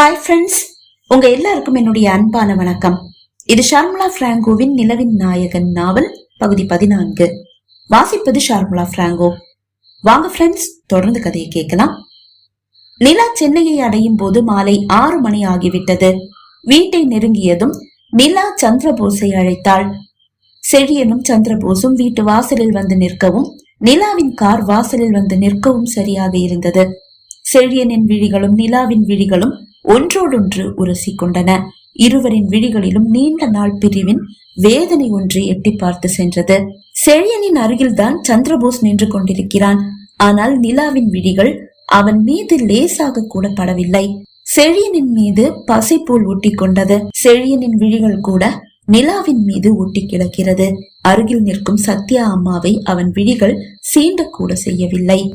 Hi friends உங்க எல்லாருக்கும் என்னுடைய அன்பான வணக்கம். இது ஷர்முலா பிராங்கோவின் நிலவின் நாயகன் நாவல் பகுதி பதினான்கு. வாசிப்பது ஷர்முலா பிராங்கோ. வாங்க ஃப்ரெண்ட்ஸ் தொடர்ந்து கதையை கேட்கலாம். நிலா சென்னையை அடையும் போது மாலை ஆறு மணி ஆகிவிட்டது. வீட்டை நெருங்கியதும் நிலா சந்திரபோஸை அழைத்தாள். செழியனும் சந்திரபோஸும் வீட்டு வாசலில் வந்து நிற்கவும் நிலாவின் கார் வாசலில் வந்து நிற்கவும் சரியாக இருந்தது. செழியனின் விழிகளும் நிலாவின் விழிகளும் ஒன்றோடொன்று உரசி கொண்டன. இருவரின் விழிகளிலும் நீண்ட நாள் பிரிவின் வேதனை ஒன்று எட்டி பார்த்து சென்றது. செழியனின் அருகில்தான் சந்திரபோஸ் நின்று கொண்டிருக்கிறான். ஆனால் நிலாவின் விழிகள் அவன் மீது லேசாக கூட படவில்லை. செழியனின் மீது பசை போல் ஒட்டி கொண்டது. செழியனின் விழிகள் கூட நிலாவின் மீது ஒட்டி கிடக்கிறது. அருகில் நிற்கும் சத்யா அம்மாவை அவன் விழிகள் சீண்ட கூட செய்யவில்லை.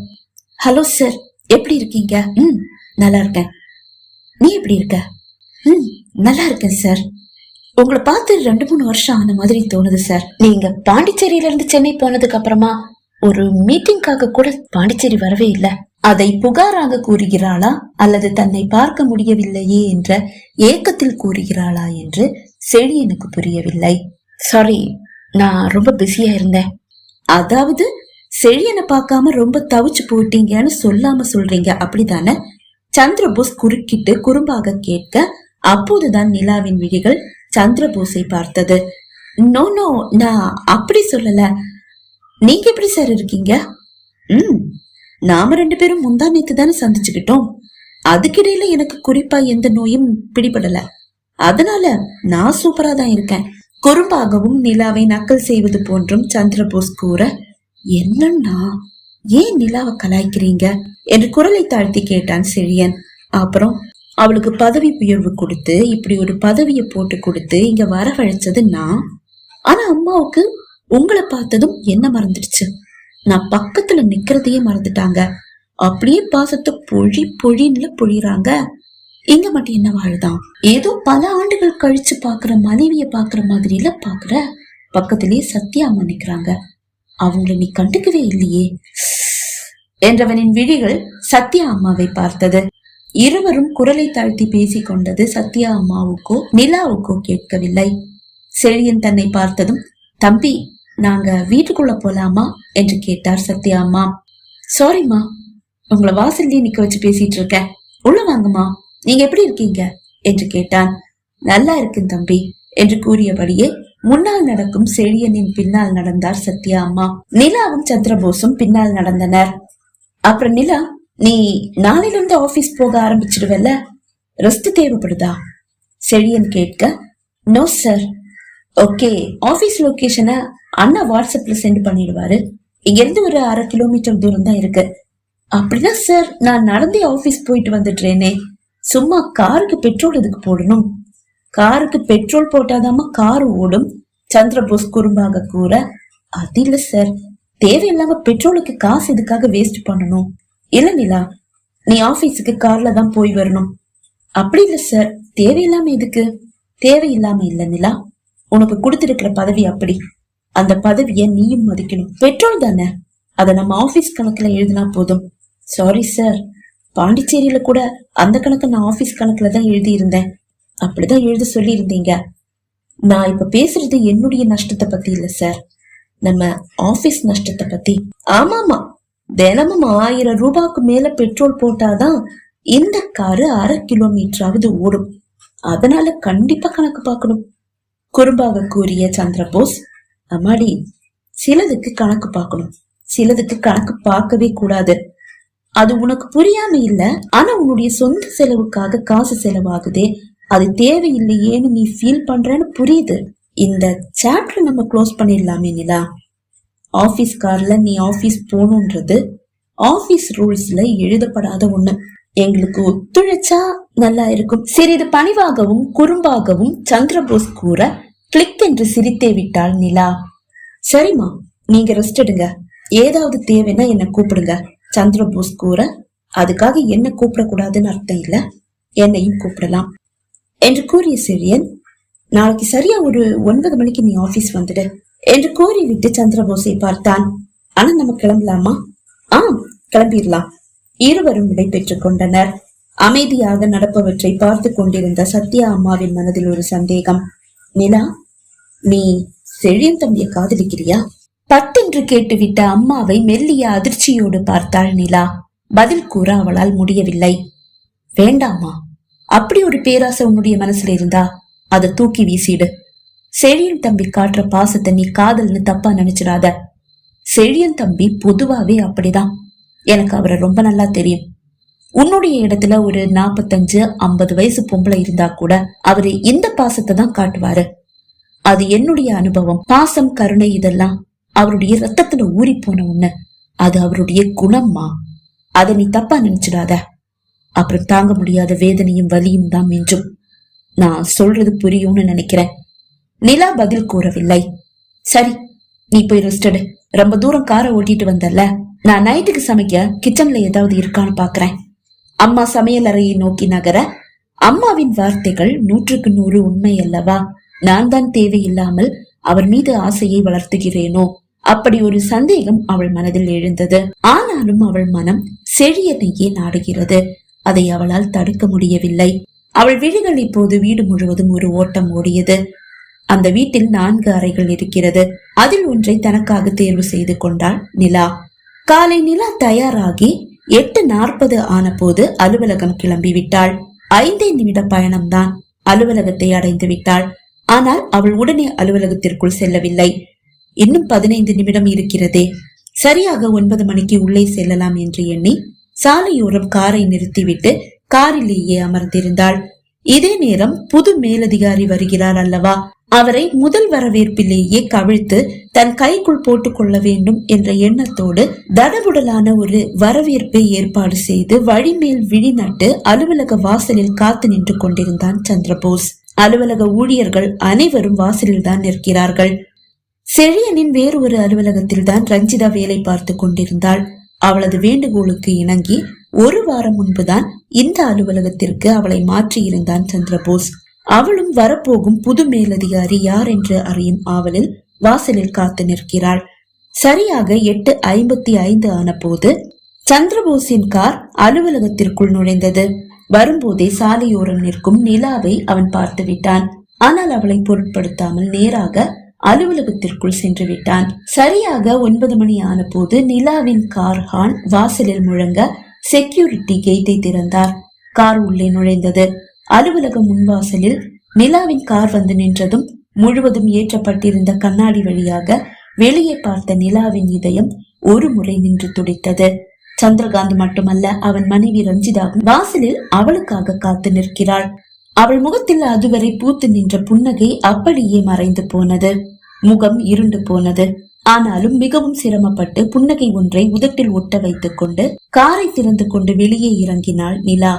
ஹலோ சார் எப்படி இருக்கீங்க? ம் நல்லா இருக்கேன். நீ எப்படி இருக்க? ம் நல்லா இருக்கேன் சார் உங்களை பார்த்து ரெண்டு மூணு வருஷம் ஆன மாதிரி தோணுது சார் நீங்க பாண்டிச்சேரியில இருந்து சென்னை போனதுக்கு அப்புறமா ஒரு மீட்டிங்காக கூட பாண்டிச்சேரி வரவே இல்லை. அதை புகாராக கூறுகிறாளா அல்லது தன்னை பார்க்க முடியவில்லையே என்ற ஏக்கத்தில் கூறுகிறாளா என்று செழியனுக்கு புரியவில்லை. சாரி நான் ரொம்ப பிஸியா இருந்தேன். அதாவது செழியனை பார்க்காம ரொம்ப தவிச்சு போயிட்டீங்கன்னு சொல்லாம சொல்றீங்க அப்படிதானே சந்திரபோஸ் குறுக்கிட்டு குறும்பாக கேட்க அப்போதுதான் நிலாவின் விழிகள் சந்திரபோஸை பார்த்தது. நோ நோ நான் அப்படி சொல்லல. நீங்க எப்படி சார் இருக்கீங்க? ம் நாம ரெண்டு பேரும் முந்தா நேத்து தானே சந்திச்சுக்கிட்டோம். அதுக்கிடையில எனக்கு குறிப்பா எந்த நோயும் பிடிபடல. அதனால நான் சூப்பரா தான் இருக்கேன். குறும்பாகவும் நிலாவை நக்கல் செய்வது போன்றும் சந்திரபோஸ் கூற என்னன்னா ஏன் நிலாவை கலாய்க்கிறீங்க? என்று குரலை தாழ்த்தி கேட்டான் செழியன். அப்புறம் அவளுக்கு பதவி உயர்வு கொடுத்து இப்படி ஒரு பதவியை போட்டு கொடுத்து இங்க வரவழைச்சது நான்? ஆனா அம்மாவுக்கு உங்களை பார்த்ததும் என்ன மறந்துடுச்சு? நான் பக்கத்துல நிக்கிறதையே மறந்துட்டாங்க. அப்படியே பாசத்தை பொழி பொழின்னு பொழிறாங்க. இங்க மட்டும் என்ன வாழ்தான்? ஏதோ பல ஆண்டுகள் கழிச்சு பாக்குற மனைவிய பாக்குற மாதிரில பாக்குற பக்கத்திலேயே சத்யா அம்மா நிக்கிறாங்க. அவங்கள நீ கண்டுக்கவே இல்லையே. என்றவனின் விழிகள் சத்யா அம்மாவை பார்த்தது. இருவரும் குரலை தாழ்த்தி பேசிக் கொண்டது சத்யா அம்மாவுக்கோ நிலாவுக்கோ கேட்கவில்லை. செழியன் தன்னை பார்த்ததும் தம்பி நாங்க வீட்டுக்குள்ள போலாமா? என்று கேட்டார் சத்யா அம்மா. சாரிம்மா உங்களை வாசல்லே நிக்க வச்சு பேசிட்டு இருக்கேன். உள்ள வாங்கம்மா நீங்க எப்படி இருக்கீங்க? என்று கேட்டான். நல்லா இருக்கேன் தம்பி என்று கூறியபடியே முன்னால் நடக்கும் செழியனின் பின்னால் நடந்தார் சத்யா அம்மா. நிலாவும் சந்திரபோஸும் பின்னால் நடந்தனர். அப்புறம் நிலா நீ நாளையில இருந்து ஆபீஸ் போக ஆரம்பிச்சிடுவல்ல? ரெஸ்ட் தேவைப்படுதா? செழியன் கேட்க நோ சார் ஓகே ஆபீஸ் லொகேஷனை அண்ணா வாட்ஸ்அப்ல சென்ட் பண்ணிடுவாரு. இங்க இருந்து ஒரு அரை கிலோமீட்டர் தூரம் தான் இருக்கு. அப்படின்னா சார் நான் நடந்தே ஆபீஸ் போயிட்டு வந்துடுறேனே. சும்மா காருக்கு பெட்ரோல் எதுக்கு போடணும்? காருக்கு பெட்ரோல் போட்டாதாம கார் ஓடும் சந்திரபோஸ் குறும்பாக கூற அது இல்ல சார் தேவையில்லாம பெட்ரோலுக்கு காசு எதுக்காக வேஸ்ட் பண்ணணும்? இல்ல நிலா நீ ஆபீஸுக்கு கார்ல தான் போய் வரணும். அப்படி இல்ல சார் தேவையில்லாம எதுக்கு? தேவையில்லாம இல்ல நிலா. உனக்கு கொடுத்திருக்கிற பதவி அப்படி. அந்த பதவிய நீயும் மதிக்கணும். பெட்ரோல் தானே? அத நம்ம ஆபீஸ் கணக்குல எழுதினா போதும். சாரி சார் பாண்டிச்சேரியில கூட அந்த கணக்கு நான் ஆபீஸ் கணக்குல தான் எழுதி இருந்தேன் அப்படிதான் எழுத சொல்லி இருந்தீங்க நான் இப்ப பேசுறது என்னுடைய நஷ்டத்தை பத்தி இல்ல சார் நம்ம ஆபீஸ் நஷ்டத்தை பத்தி. ஆமாமா தினமும் ஆயிரம் ரூபாய்க்கு மேல பெட்ரோல் போட்டாதான் இந்த காரு அரை கிலோமீட்டராவது ஓடும். அதனால கண்டிப்பா கணக்கு பார்க்கணும். குறும்பாக கூறிய சந்திரபோஸ் அம்மாடி சிலதுக்கு கணக்கு பார்க்கணும். சிலதுக்கு கணக்கு பார்க்கவே கூடாது. அது உனக்கு புரியாம இல்ல ஆனா உன்னுடைய சொந்த செலவுக்காக காசு செலவாகுதே. அது தேவையில்லையேன்னு நீ ஃபீல் பண்றேன்னு புரியுது. இந்த சாப்டர் நம்ம க்ளோஸ் பண்ணிடலாமே நிலா. ஆஃபீஸ் கார்ல நீ ஆஃபீஸ் போகணுன்றது ஆஃபீஸ் ரூல்ஸ்ல எழுதப்படாத ஒண்ணு. எங்களுக்கு ஒத்துழைச்சா நல்லா இருக்கும். சிறிது பணிவாகவும் குறும்பாகவும் சந்திரபோஸ் கூற கிளிக் என்று சிரித்தே விட்டாள் நிலா. சரிம்மா நீங்க ரெஸ்ட் எடுங்க. ஏதாவது தேவைன்னா என்ன கூப்பிடுங்க. சந்திரபோஸ் கூற அதுக்காக என்ன கூப்பிடக்கூடாதுன்னு அர்த்தம் இல்ல? என்னையும் கூப்பிடலாம். என்று கூறிய சிறியன் நாளைக்கு சரியா ஒரு ஒன்பது மணிக்கு நீ ஆபீஸ் வந்துடு என்று கூறிவிட்டு சந்திரபோஸை பார்த்தான். ஆனா நம்ம கிளம்பலாமா? ஆ கிளம்பிடலாம். இருவரும் விடை பெற்றுக் கொண்டனர். அமைதியாக நடப்பவற்றை பார்த்து கொண்டிருந்த சத்யா அம்மாவின் மனதில் ஒரு சந்தேகம். நிலா நீ செழியன் தம்பியை காதலிக்கிறியா? பட்டென்று கேட்டுவிட்ட அம்மாவை மெல்லிய அதிர்ச்சியோடு பார்த்தாள் நிலா. பதில் கூற அவளால் முடியவில்லை. வேண்டாமா அப்படி ஒரு பேராசை உன்னுடைய மனசுல இருந்தா அதை தூக்கி வீசிடு. செழியன் தம்பி காட்டுற பாசத்தை நீ காதல்னு தப்பா நினைச்சிடாத. செழியன் தம்பி பொதுவாவே அப்படிதான். எனக்கு அவரை ரொம்ப நல்லா தெரியும். உன்னுடைய இடத்துல ஒரு நாப்பத்தஞ்சு ஐம்பது வயசு பொம்பளை இருந்தா கூட அவரு இந்த பாசத்தை தான் காட்டுவாரு. அது என்னுடைய அனுபவம். பாசம் கருணை இதெல்லாம் அவருடைய ரத்தத்துல ஊறி போன உன்ன அது அவருடைய குணம்மா. அதை நீ தப்பா நினைச்சிடாத. அப்புறம் தாங்க முடியாத வேதனையும் வலியும் தான் மிஞ்சும். நான் சொல்றது புரியும்னு நினைக்கிறேன். நிலா பதில் கூறவில்லை. சரி நீ போய் ரெஸ்ட் எடு. ரொம்ப தூரம் காரை ஓட்டிட்டு வந்தல்ல. நான் நைட்டுக்கு சமைக்க கிச்சன்ல ஏதாவது இருக்கான்னு பாக்குறேன். அம்மா சமையல் அறையை நோக்கி நகர அம்மாவின் வார்த்தைகள் நூற்றுக்கு நூறு உண்மை அல்லவா? நான் தான் தேவையில்லாமல் அவர் மீது ஆசையை வளர்த்துகிறேனோ? அப்படி ஒரு சந்தேகம் அவள் மனதில் எழுந்தது. ஆனாலும் அவள் மனம் செழியனையே நாடுகிறது. அதை அவளால் தடுக்க முடியவில்லை. அவள் விழிகள் இப்போது வீடு முழுவதும் ஒரு ஓட்டம் ஓடியது. அந்த வீட்டில் நான்கு அறைகள் இருக்கிறது. அதில் ஒன்றை தனக்காக தேர்வு செய்து கொண்டாள் நிலா. காலை நிலா தயாராகி எட்டு நாற்பது ஆன போது அலுவலகம் கிளம்பி விட்டாள். ஐந்தே நிமிட பயணம்தான். அலுவலகத்தை அடைந்து விட்டாள். ஆனால் அவள் உடனே அலுவலகத்திற்குள் செல்லவில்லை. இன்னும் பதினைந்து நிமிடம் இருக்கிறதே. சரியாக ஒன்பது மணிக்கு உள்ளே செல்லலாம் என்று எண்ணி சாலையோரம் காரை நிறுத்திவிட்டு காரிலேயே அமர்ந்திருந்தாள். இதே நேரம் புது மேலதிகாரி வருகிறார் அல்லவா? அவரை முதல் வரவேற்பிலேயே கவிழ்த்து தன் கைக்குள் போட்டுக் கொள்ள வேண்டும் என்ற எண்ணத்தோடு தடபுடலான ஒரு வரவேற்பை ஏற்பாடு செய்து வழிமேல் விழி நட்டு அலுவலக வாசலில் காத்து நின்று கொண்டிருந்தான் சந்திரபோஸ். அலுவலக ஊழியர்கள் அனைவரும் வாசலில் தான் நிற்கிறார்கள். செழியனின் வேறு ஒரு அலுவலகத்தில் தான் ரஞ்சிதா வேலை பார்த்து கொண்டிருந்தாள். அவளது வேண்டுகோளுக்கு இணங்கி ஒரு வாரம் முன்புதான் இந்த அலுவலகத்திற்கு அவளை மாற்றியிருந்தான் சந்திரபோஸ். அவளும் வரப்போகும் புது மேலதிகாரி யார் என்று அறியும் ஆவலில் வாசலில் காத்து நிற்கிறாள். சரியாக எட்டு ஐம்பத்தி ஐந்து ஆன போது சந்திரபோஸின் கார் அலுவலகத்திற்குள் நுழைந்தது. வரும்போதே சாலையோரம் நிற்கும் நிலாவை அவன் பார்த்து விட்டான். ஆனால் அவளை பொருட்படுத்தாமல் நேராக அலுவலகத்திற்குள் சென்று விட்டான். சரியாக ஒன்பது மணி ஆன போது நிலாவின் கார் ஹான் வாசலில் முழங்க செக்யூரிட்டி கேட்டை திறந்தார். கார் உள்ளே நுழைந்தது. அலுவலக முன்வாசலில் நிலாவின் கார் வந்து நின்றதும் முழுவதும் ஏற்றப்பட்டிருந்த கண்ணாடி வழியாக வெளியே பார்த்த நிலாவின் இதயம் ஒரு முறை நின்று துடித்தது. சந்திரகாந்த் மட்டுமல்ல அவன் மனைவி ரஞ்சிதாவும் வாசலில் அவளுக்காக காத்து நிற்கிறாள். அவள் முகத்தில் அதுவரை பூத்து நின்ற புன்னகை அப்படியே மறைந்து போனது. முகம் இருண்டு போனது. ஆனாலும் மிகவும் சிரமப்பட்டு புன்னகை ஒன்றை உதட்டில் ஒட்ட வைத்துக் கொண்டு காரை திறந்து கொண்டு வெளியே இறங்கினாள் நிலா.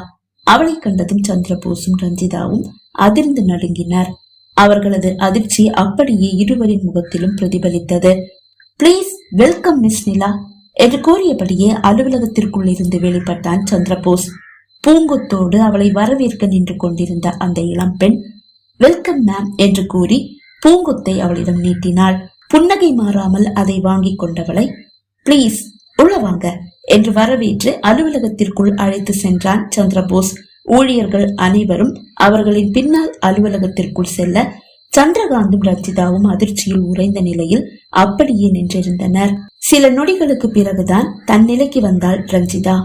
அவளை கண்டதும் சந்திரபோஸும் ரஞ்சிதாவும் அதிர்ந்து நடுங்கினார். அவர்களது அதிர்ச்சி அப்படியே இருவரின் முகத்திலும் பிரதிபலித்தது. பிளீஸ் வெல்கம் மிஸ் நிலா என்று கூறியபடியே அலுவலகத்திற்குள் இருந்து வெளிப்பட்டான் சந்திரபோஸ். பூங்கொத்தோடு அவளை வரவேற்க நின்று கொண்டிருந்த அந்த இளம்பெண் வெல்கம் மேம் என்று கூறி பூங்கொத்தை அவளிடம் நீட்டினாள். புன்னகை மாறாமல் அதை வாங்கிக் கொண்டவளை பிளீஸ் உள்ள வாங்க என்று வரவேற்று அலுவலகத்திற்குள் அழைத்து சென்றான் சந்திரபோஸ். ஊழியர்கள் அனைவரும் அவர்களின் பின்னால் அலுவலகத்திற்குள் செல்ல சந்திரகாந்தும் ரஞ்சிதாவும் அதிர்ச்சியில் உறைந்த நிலையில் அப்படியே நின்றிருந்தனர். சில நொடிகளுக்கு பிறகுதான் தன் நிலைக்கு வந்தாள் ரஞ்சிதா.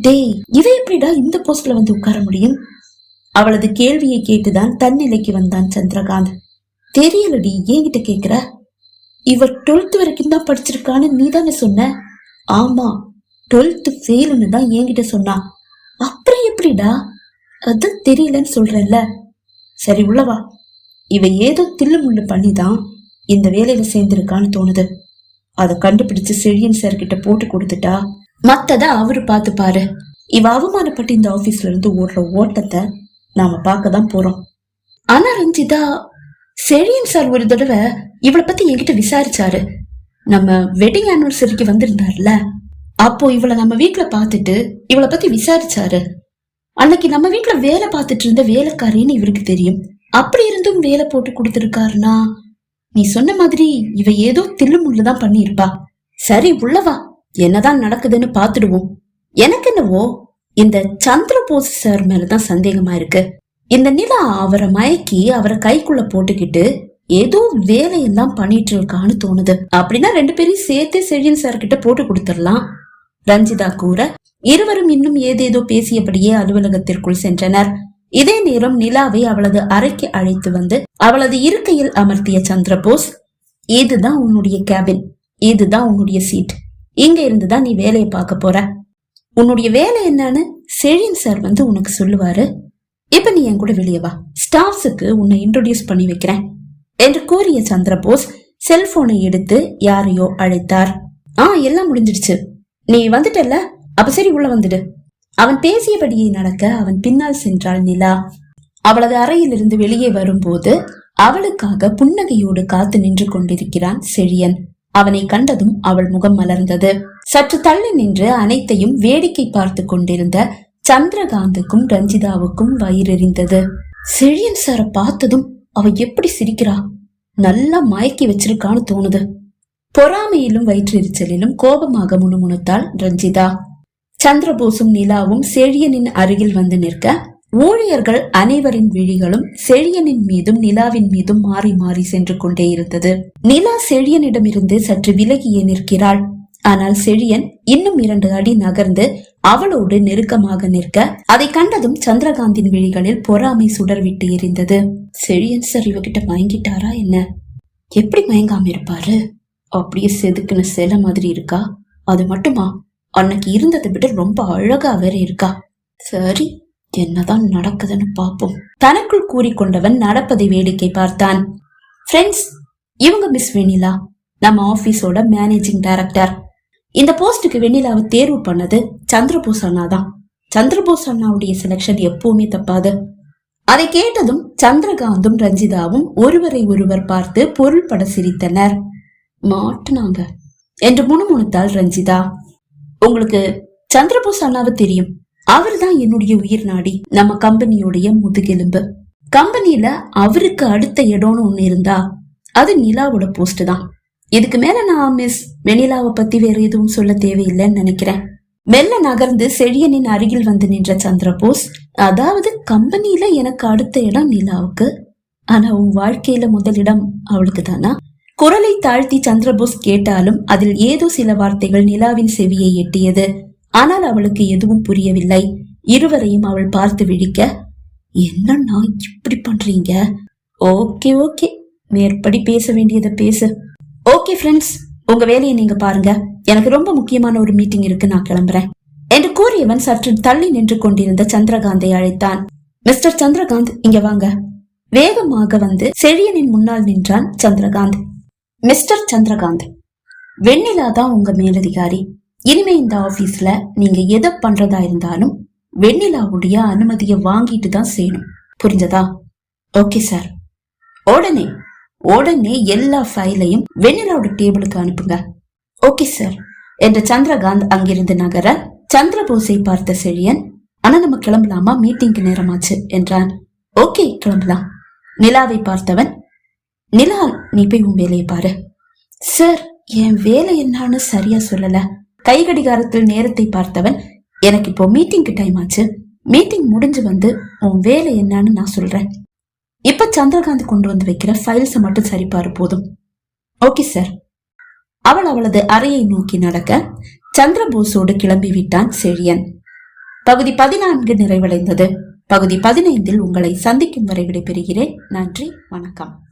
டேய் இவ எப்படிடா இந்த போஸ்ட்ல வந்து உட்கார முடியும்? அவளது கேள்வியை கேட்டுதான் தன் நிலைக்கு வந்தான் சந்திரகாந்த். தெரியலடி ஏங்கிட்ட கேக்குற? இவர் டுவெல்த் வரைக்கும் தான் படிச்சிருக்கான்னு நீ தானே சொன்ன? ஆமா டுவெல்த் ஃபெயில்னு தான் என்கிட்ட சொன்னா. அப்புறம் எப்படிடா? அது தெரியலன்னு சொல்றேன்ல. சரி உள்ளவா இவ ஏதோ தில்லு முள்ளு பண்ணி தான் இந்த வேலையில சேர்ந்திருக்கான்னு தோணுது. அதை கண்டுபிடிச்சு செழியன் சார் கிட்ட போட்டு கொடுத்துட்டா மத்தத அவரு பார்த்து பாரு இவ அவமானப்பட்டு இந்த ஆபீஸ்ல இருந்து ஓடுற ஓட்டத்தை நாம பார்க்க தான் போறோம். ஆனா ரஞ்சிதா செழியன் சார் ஒரு தடவை இவளை பத்தி என்கிட்ட விசாரிச்சாரு. நம்ம வெட்டிங் ஆனிவர்சரிக்கு வந்திருந்தார்ல. அப்போ இவளை நம்ம வீட்டுல பார்த்துட்டு இவளை பத்தி விசாரிச்சாரு. அன்னைக்கு நம்ம வீட்டுல வேலை பார்த்துட்டு இருந்த வேலைக்காரின்னு இவருக்கு தெரியும். அப்படி இருந்தும் வேலை போட்டு கொடுத்துருக்காருனா நீ சொன்ன மாதிரி இவ ஏதோ தில்லுமுள்ளு தான் பண்ணியிருப்பா. சரி உள்ளவா என்னதான் நடக்குதுன்னு பாத்துடுவோம் எனக்கு என்னவோ இந்த சந்திரபோஸ் சார் மேலதான் சந்தேகமா இருக்கு. இந்த நிலா அவரை மயக்கி அவரை கைக்குள்ள போட்டுக்கிட்டு ஏதோ வேலையெல்லாம் பண்ணிட்டு இருக்கான்னு தோணுது. அப்படின்னா ரெண்டு பேரையும் சேர்த்து செழியன் சார் கிட்ட போட்டு கொடுத்துடலாம். ரஞ்சிதா கூற இருவரும் இன்னும் ஏதேதோ பேசியபடியே அலுவலகத்திற்குள் சென்றனர். இதே நேரம் நிலாவை அவளது அறைக்கு அழைத்து வந்து அவளது இருக்கையில் அமர்த்திய சந்திரபோஸ் இதுதான் உன்னுடைய கேபின் இதுதான் உன்னுடைய சீட் இங்க இருந்துதான் நீ வேலையை பார்க்க போற. உன்னுடைய வேலை என்னன்னு செழியன் சார் வந்து உனக்கு சொல்லுவாரு. இப்ப நீ என் கூட வெளியே வா. ஸ்டாஃப்ஸுக்கு உன்னை இன்ட்ரோடியூஸ் பண்ணி வைக்கிறேன். என்று கூறிய சந்திரபோஸ் செல்போனை எடுத்து யாரையோ அழைத்தார். ஆ எல்லாம் முடிஞ்சிடுச்சு. நீ வந்துட்டல்ல? அப்ப சரி உள்ள வந்துடு. அவன் பேசியபடியே நடக்க அவன் பின்னால் சென்றாள் நிலா. அவளது அறையிலிருந்து வெளியே வரும்போது அவளுக்காக புன்னகையோடு காத்து நின்று கொண்டிருக்கிறான் செழியன். அவனை கண்டதும் அவள் முகம் மலர்ந்தது. சற்று தள்ளி நின்று அனைத்தையும் வேடிக்கை பார்த்து கொண்டிருந்த சந்திரகாந்துக்கும் ரஞ்சிதாவுக்கும் வயிறெறிந்தது செழியன் சார பார்த்ததும் அவ எப்படி சிரிக்கிறா? நல்லா மயக்கி வச்சிருக்கான்னு தோணுது. பொறாமையிலும் வயிற்றெரிச்சலிலும் கோபமாக முணுமுணுத்தாள் ரஞ்சிதா. சந்திரபோசும் நிலாவும் செழியனின் அருகில் வந்து நிற்க ஊழியர்கள் அனைவரின் விழிகளும் செழியனின் மீதும் நிலாவின் மீதும் மாறி மாறி சென்று கொண்டே இருந்தது. நிலா செழியனிடமிருந்து சற்று விலகியே நிற்கிறாள். ஆனால் செழியன் இன்னும் இரண்டு அடி நகர்ந்து அவளோடு நெருக்கமாக நிற்க அதை கண்டதும் சந்திரகாந்தின் விழிகளில் பொறாமை சுடர்விட்டு எரிந்தது. செழியன் சார் இவகிட்ட மயங்கிட்டாரா என்ன? எப்படி மயங்காம இருப்பாரு? அப்படியே செதுக்குன சில மாதிரி இருக்கா? அது மட்டுமா? அன்னைக்கு இருந்ததை விட ரொம்ப அழகா வேற இருக்கா? சரி என்னதான் நடக்குதுன்னு பாப்போம். தனக்குள் கூறிக்கொண்டவன் நடப்பதை வேடிக்கை பார்த்தான். ஃப்ரெண்ட்ஸ் இவங்க மிஸ் வெனிலா நம்ம ஆபீஸோட மேனேஜிங் டைரக்டர் இந்த போஸ்டுக்கு வெண்ணிலாவை தேர்வு பண்ணது சந்திரபோஸ் அண்ணா தான் சந்திரபோஸ் அண்ணாவுடைய செலக்ஷன் எப்பவுமே தப்பாது. அதை கேட்டதும் சந்திரகாந்தும் ரஞ்சிதாவும் ஒருவரை ஒருவர் பார்த்து பொருள்பட சிரித்தனர். மாட்டுனாங்க என்று முணுமுணுத்தாள் ரஞ்சிதா. உங்களுக்கு சந்திரபோஸ் அண்ணாவை தெரியும். அவர்தான் என்னுடைய உயிர் நாடி நம்ம கம்பெனியுடைய முதுகெலும்பு. கம்பெனியில அவருக்கு அடுத்த இடம்னு ஒண்ணு இருந்தா அது நிலாவோட போஸ்ட் தான். இதுக்கு மேல நான் மிஸ் வெனிலாவை பத்தி வேற எதுவும் சொல்ல தேவையில்லைன்னு நினைக்கிறேன். மெல்ல நகர்ந்து செழியனின் அருகில் வந்து நின்ற சந்திரபோஸ் அதாவது கம்பெனில எனக்கு அடுத்த இடம் நிலாவுக்கு. ஆனா உன் வாழ்க்கையில முதலிடம் அவளுக்கு தானா? குரலை தாழ்த்தி சந்திரபோஸ் கேட்டாலும் அதில் ஏதோ சில வார்த்தைகள் நிலாவின் செவியை எட்டியது. ஆனால் அவளுக்கு எதுவும் புரியவில்லை. இருவரையும் அவள் பார்த்து விழிக்க என்னன்னா இப்படி பண்றீங்க? Okay okay. மேற்படி பேச வேண்டியதை பேசு. ஓகே ஃப்ரெண்ட்ஸ் உங்க வேலையை நீங்க பாருங்க. எனக்கு ரொம்ப முக்கியமான ஒரு மீட்டிங் இருக்கு நான் கிளம்புறேன். என்று கூறியவன் சற்று தள்ளி நின்று கொண்டிருந்த சந்திரகாந்தை அழைத்தான். மிஸ்டர் சந்திரகாந்த் இங்க வாங்க. வேகமாக வந்து செழியனின் முன்னால் நின்றான் சந்திரகாந்த். மிஸ்டர் சந்திரகாந்த் வெண்ணிலா தான் உங்க மேலதிகாரி. இனிமே இந்த ஆபீஸ்ல நீங்க எதை பண்றதா இருந்தாலும் வெண்ணிலாவுடைய அனுமதியை வாங்கிட்டு தான் செய்யணும். புரிஞ்சதா? ஓகே சார் உடனே உடனே எல்லா ஃபைலையும் வெண்ணிலாவோட டேபிளுக்கு அனுப்புங்க. ஓகே சார் என்ற சந்திரகாந்த் அங்கிருந்து நகர சந்திரபோஸை பார்த்த செழியன் ஆனா நம்ம கிளம்பலாமா? மீட்டிங்க்கு நேரமாச்சு என்றான். ஓகே கிளம்பலாம். நிலாவை பார்த்தவன் நிலா நீ போய் உன் வேலையை பாரு. சார் என் வேலை என்னன்னு சரியா சொல்லல. கை கடிகாரத்தில் நேரத்தை பார்த்தவன் எனக்கு இப்போ மீட்டிங்க்கு டைம் ஆச்சு. மீட்டிங் முடிஞ்சு வந்து உன் வேலை என்னன்னு நான் சொல்றேன். இப்ப சந்திரகாந்த் கொண்டு வந்து வைக்கிற ஃபைல்ஸை மட்டும் சரிபாரு போதும். ஓகே சார் அவள் அவளது அறையை நோக்கி நடக்க சந்திரபோஸோடு கிளம்பி விட்டான் செழியன். பகுதி பதினான்கு நிறைவடைந்தது. பகுதி பதினைந்தில் உங்களை சந்திக்கும் வரை விடைபெறுகிறேன். நன்றி வணக்கம்.